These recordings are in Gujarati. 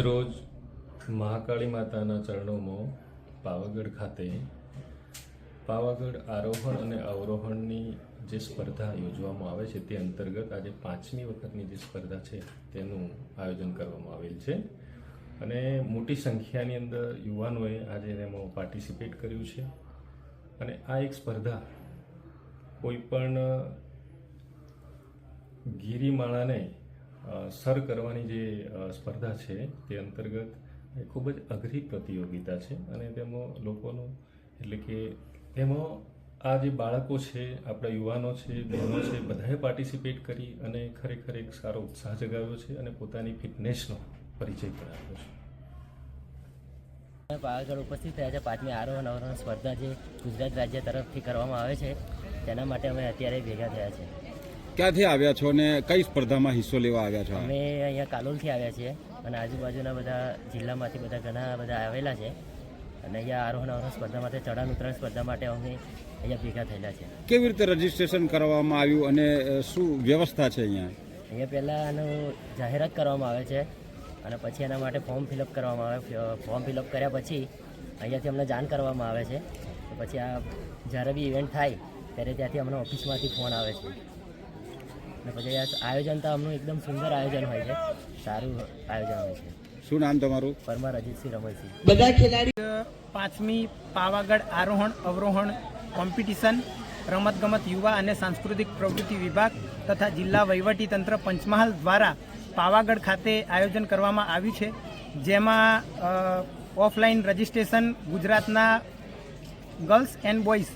આજરોજ મહાકાળી માતાના ચરણોમાં પાવાગઢ ખાતે પાવાગઢ આરોહણ અને અવરોહણની જે સ્પર્ધા યોજવામાં આવે છે તે અંતર્ગત આજે પાંચમી વખતની જે સ્પર્ધા છે તેનું આયોજન કરવામાં આવેલ છે. અને મોટી સંખ્યાની અંદર યુવાનોએ આજે એમાં પાર્ટિસિપેટ કર્યું છે. અને આ એક સ્પર્ધા કોઈ પણ ગિરિમાળાને સર કરવાની જે સ્પર્ધા છે, તે અંતર્ગત એ ખૂબ જ અઘરી પ્રતિયોગિતા છે અને તેમાં લોકોનું એટલે કે તેમાં આ જે બાળકો છે, આપણા યુવાનો છે, બહેનો છે, બધાએ પાર્ટિસિપેટ કરી અને ખરેખર એક સારો ઉત્સાહ જગાવ્યો છે અને પોતાની ફિટનેસનો પરિચય પણ આપ્યો છે પાવાગઢ ઉપસ્થિત થયા છે પાંચમી આરોહણ અવરોહણ સ્પર્ધા જે ગુજરાત રાજ્ય તરફથી કરવામાં આવે છે, તેના માટે અમે અત્યારે ભેગા થયા છે. ક્યાંથી આવ્યા છો અને કઈ સ્પર્ધામાં હિસ્સો લેવા આવ્યા છો? અમે અહીંયા કાલોલથી આવ્યા છીએ અને આજુબાજુના બધા જિલ્લામાંથી બધા ઘણા બધા આવેલા છે. અને અહીંયા આરોહણ આરોહણ સ્પર્ધા માટે ચઢાણ ઉતરાણ સ્પર્ધા માટે અમે અહીંયા ભેગા થયેલા છે. કેવી રીતે રજીસ્ટ્રેશન કરવામાં આવ્યું અને શું વ્યવસ્થા છે અહીંયા? અહીંયા પહેલાં આનું જાહેરાત કરવામાં આવે છે અને પછી એના માટે ફોર્મ ફિલઅપ કરવામાં આવે. ફોર્મ ફિલઅપ કર્યા પછી અહીંયાથી અમને જાણ કરવામાં આવે છે. પછી આ જ્યારે બી ઇવેન્ટ થાય ત્યારે ત્યાંથી અમને ઓફિસમાંથી ફોન આવે છે. અને પછી આયોજન તો અમનું એકદમ સુંદર આયોજન હોય છે. સારું આયોજન હોય છે. શું નામ તમારું? પરમાર અજીતસિંહ રમણસિંહ. બધા ખેલાડી પાંચમી પાવાગઢ આરોહણ અવરોહણ કોમ્પિટિશન રમતગમત યુવા અને સાંસ્કૃતિક પ્રવૃત્તિ વિભાગ તથા જિલ્લા વહીવટી તંત્ર પંચમહાલ દ્વારા પાવાગઢ ખાતે આયોજન કરવામાં આવ્યું છે. જેમાં ઓફલાઈન રજિસ્ટ્રેશન ગુજરાતના girls and boys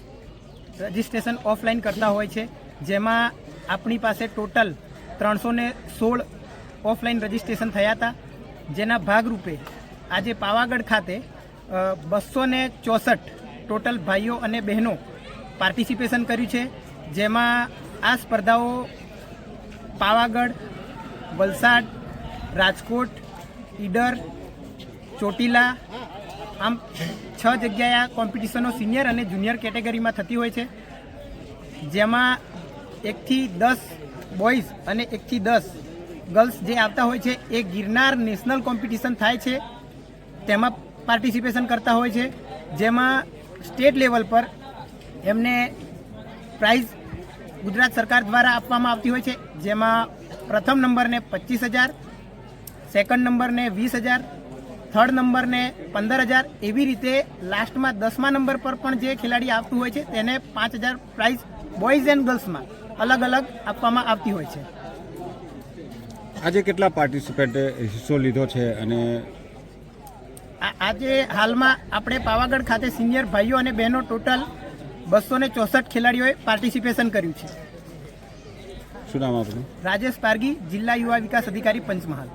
registration offline કરતા હોય છે. જેમાં આપણી પાસે ટોટલ ત્રણસો ને સોળ ઓફલાઈન રજિસ્ટ્રેશન થયા હતા. જેના ભાગરૂપે આજે પાવાગઢ ખાતે બસો ને ચોસઠ ટોટલ ભાઈઓ અને બહેનો પાર્ટિસિપેશન કર્યું છે. જેમાં આ સ્પર્ધાઓ પાવાગઢ, વલસાડ, રાજકોટ, ઈડર, ચોટીલા, આમ છ જગ્યાએ આ કોમ્પિટિશનો સિનિયર અને જુનિયર કેટેગરીમાં થતી હોય છે. જેમાં એકથી દસ બોયઝ અને એકથી દસ ગર્લ્સ જે આવતા હોય છે, એ ગિરનાર નેશનલ કોમ્પિટિશન થાય છે. તેમાં પાર્ટિસિપેશન કરતા હોય છે. જેમાં સ્ટેટ લેવલ પર એમને પ્રાઇઝ ગુજરાત સરકાર દ્વારા આપવામાં આવતી હોય છે. જેમાં પ્રથમ નંબરને પચીસ હજાર, સેકન્ડ નંબરને વીસ હજાર, થર્ડ નંબરને પંદર હજાર એવી રીતે લાસ્ટમાં દસમા નંબર પર પણ જે ખેલાડી આવતું હોય છે, તેને પાંચ હજાર પ્રાઇઝ બોયઝ એન્ડ ગર્લ્સમાં અલગ અલગ આપવામાં આવતી હોય છે. આજે કેટલા પાર્ટિસિપેન્ટે હિસ્સો લીધો છે અને આજે હાલમાં આપણે પાવાગઢ ખાતે સિનિયર ભાઈઓ અને બહેનો ટોટલ બસો ને ચોસઠ ખેલાડીઓએ પાર્ટિસિપેશન કર્યું છે. શું નામ આપણું રાજેશ પારગી જિલ્લા યુવા વિકાસ અધિકારી પંચમહાલ.